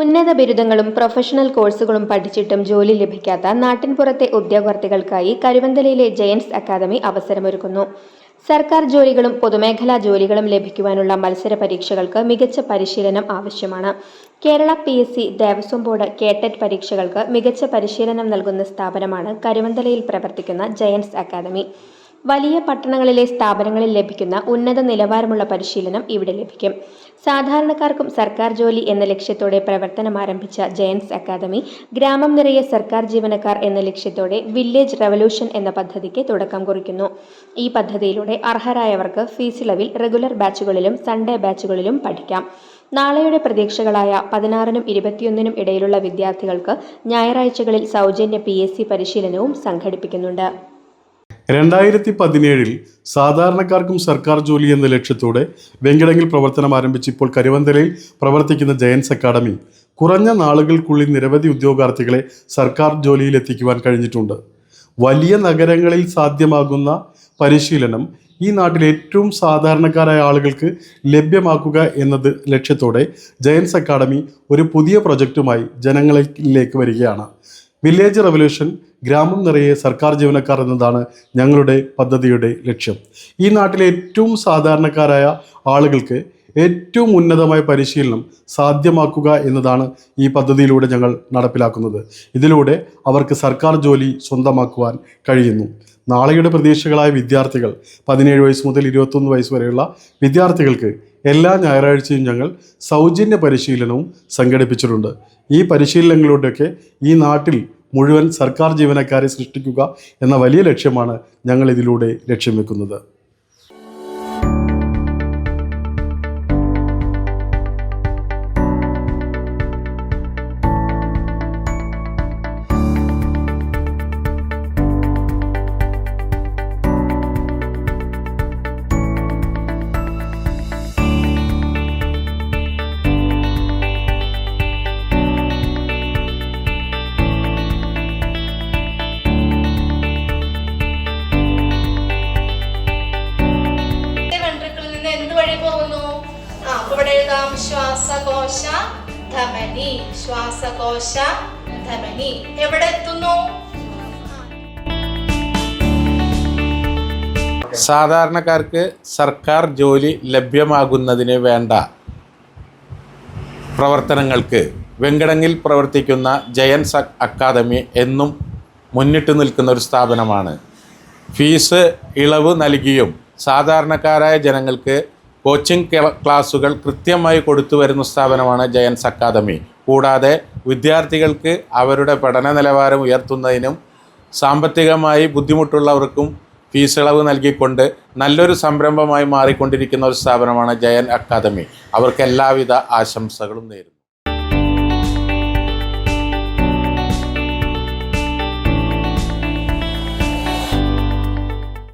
ഉന്നത ബിരുദങ്ങളും പ്രൊഫഷണൽ കോഴ്സുകളും പഠിച്ചിട്ടും ജോലി ലഭിക്കാത്ത നാട്ടിൻപുറത്തെ ഉദ്യോഗാർത്ഥികൾക്കായി കരുവന്തലയിലെ ജയൻസ് അക്കാദമി അവസരമൊരുക്കുന്നു. സർക്കാർ ജോലികളും പൊതുമേഖലാ ജോലികളും ലഭിക്കുവാനുള്ള മത്സര പരീക്ഷകൾക്ക് മികച്ച പരിശീലനം ആവശ്യമാണ്. Kerala P S C Devaswom board കേട്ടറ്റ് പരീക്ഷകൾക്ക് മികച്ച പരിശീലനം നൽകുന്ന സ്ഥാപനമാണ് കരുവന്തലയിൽ പ്രവർത്തിക്കുന്ന ജയൻസ് അക്കാദമി. വലിയ പട്ടണങ്ങളിലെ സ്ഥാപനങ്ങളിൽ ലഭിക്കുന്ന ഉന്നത നിലവാരമുള്ള പരിശീലനം ഇവിടെ ലഭിക്കും. സാധാരണക്കാർക്കും സർക്കാർ ജോലി എന്ന ലക്ഷ്യത്തോടെ പ്രവർത്തനം ആരംഭിച്ച ജയൻസ് അക്കാദമി ഗ്രാമം നിറയെ സർക്കാർ ജീവനക്കാർ എന്ന ലക്ഷ്യത്തോടെ വില്ലേജ് റവല്യൂഷൻ എന്ന പദ്ധതിക്ക് തുടക്കം കുറിക്കുന്നു. ഈ പദ്ധതിയിലൂടെ അർഹരായവർക്ക് ഫീസിളവിൽ റെഗുലർ ബാച്ചുകളിലും സൺഡേ ബാച്ചുകളിലും പഠിക്കാം. നാളെയുടെ പ്രതീക്ഷകളായ പതിനാറിനും ഇരുപത്തിയൊന്നിനും ഇടയിലുള്ള വിദ്യാർത്ഥികൾക്ക് ഞായറാഴ്ചകളിൽ സൗജന്യ പി പരിശീലനവും സംഘടിപ്പിക്കുന്നുണ്ട്. രണ്ടായിരത്തി പതിനേഴിൽ സാധാരണക്കാർക്കും സർക്കാർ ജോലി എന്ന ലക്ഷ്യത്തോടെ വെങ്കിടങ്ങിൽ പ്രവർത്തനം ആരംഭിച്ച് ഇപ്പോൾ കരുവന്തലയിൽ പ്രവർത്തിക്കുന്ന ജയൻസ് അക്കാദമി കുറഞ്ഞ നാളുകൾക്കുള്ളിൽ നിരവധി ഉദ്യോഗാർത്ഥികളെ സർക്കാർ ജോലിയിൽ എത്തിക്കുവാൻ കഴിഞ്ഞിട്ടുണ്ട്. വലിയ നഗരങ്ങളിൽ സാധ്യമാകുന്ന പരിശീലനം ഈ നാട്ടിലെ ഏറ്റവും സാധാരണക്കാരായ ആളുകൾക്ക് ലഭ്യമാക്കുക എന്നത് ലക്ഷ്യത്തോടെ ജയൻസ് അക്കാദമി ഒരു പുതിയ പ്രൊജക്റ്റുമായി ജനങ്ങളിലേക്ക് വരികയാണ്. വില്ലേജ് റവല്യൂഷൻ ഗ്രാമം നിറയെ സർക്കാർ ജീവനക്കാർ എന്നതാണ് ഞങ്ങളുടെ പദ്ധതിയുടെ ലക്ഷ്യം. ഈ നാട്ടിലെ ഏറ്റവും സാധാരണക്കാരായ ആളുകൾക്ക് ഏറ്റവും ഉന്നതമായ പരിശീലനം സാധ്യമാക്കുക എന്നതാണ് ഈ പദ്ധതിയിലൂടെ ഞങ്ങൾ നടപ്പിലാക്കുന്നത്. ഇതിലൂടെ അവർക്ക് സർക്കാർ ജോലി സ്വന്തമാക്കുവാൻ കഴിയുന്നു. നാളെയുടെ പ്രതീക്ഷകളായ വിദ്യാർത്ഥികൾ പതിനേഴ് വയസ്സ് മുതൽ ഇരുപത്തൊന്ന് വയസ്സ് വരെയുള്ള വിദ്യാർത്ഥികൾക്ക് എല്ലാ ഞായറാഴ്ചയും ഞങ്ങൾ സൗജന്യ പരിശീലനവും സംഘടിപ്പിച്ചിട്ടുണ്ട്. ഈ പരിശീലനങ്ങളിലൂടെയൊക്കെ ഈ നാട്ടിൽ മുഴുവൻ സർക്കാർ ജീവനക്കാരെ സൃഷ്ടിക്കുക എന്ന വലിയ ലക്ഷ്യമാണ് ഞങ്ങൾ ഇതിലൂടെ ലക്ഷ്യം വെക്കുന്നത്. ഇവിടെ എഴുതാം. ശ്വാസകോശ ധമനി. ശ്വാസകോശ ധമനി. എവിടെ എത്തുന്നു? സാധാരണക്കാർക്ക് സർക്കാർ ജോലി ലഭ്യമാകുന്നതിന് വേണ്ട പ്രവർത്തനങ്ങൾക്ക് വെങ്കടങ്ങിൽ പ്രവർത്തിക്കുന്ന ജയൻസ് അക്കാദമി എന്നും മുന്നിട്ട് നിൽക്കുന്ന ഒരു സ്ഥാപനമാണ്. ഫീസ് ഇളവ് നൽകിയും സാധാരണക്കാരായ ജനങ്ങൾക്ക് ക്ലാസ്സുകൾ ക്ലാസുകൾ കൃത്യമായി കൊടുത്തു വരുന്ന സ്ഥാപനമാണ് ജയൻസ് അക്കാദമി. കൂടാതെ വിദ്യാർത്ഥികൾക്ക് അവരുടെ പഠന നിലവാരം ഉയർത്തുന്നതിനും സാമ്പത്തികമായി ബുദ്ധിമുട്ടുള്ളവർക്കും ഫീസ് ഇളവ് നൽകിക്കൊണ്ട് നല്ലൊരു സംരംഭമായി മാറിക്കൊണ്ടിരിക്കുന്ന ഒരു സ്ഥാപനമാണ് ജയൻ അക്കാദമി. അവർക്ക് എല്ലാവിധ ആശംസകളും നേരുന്നു.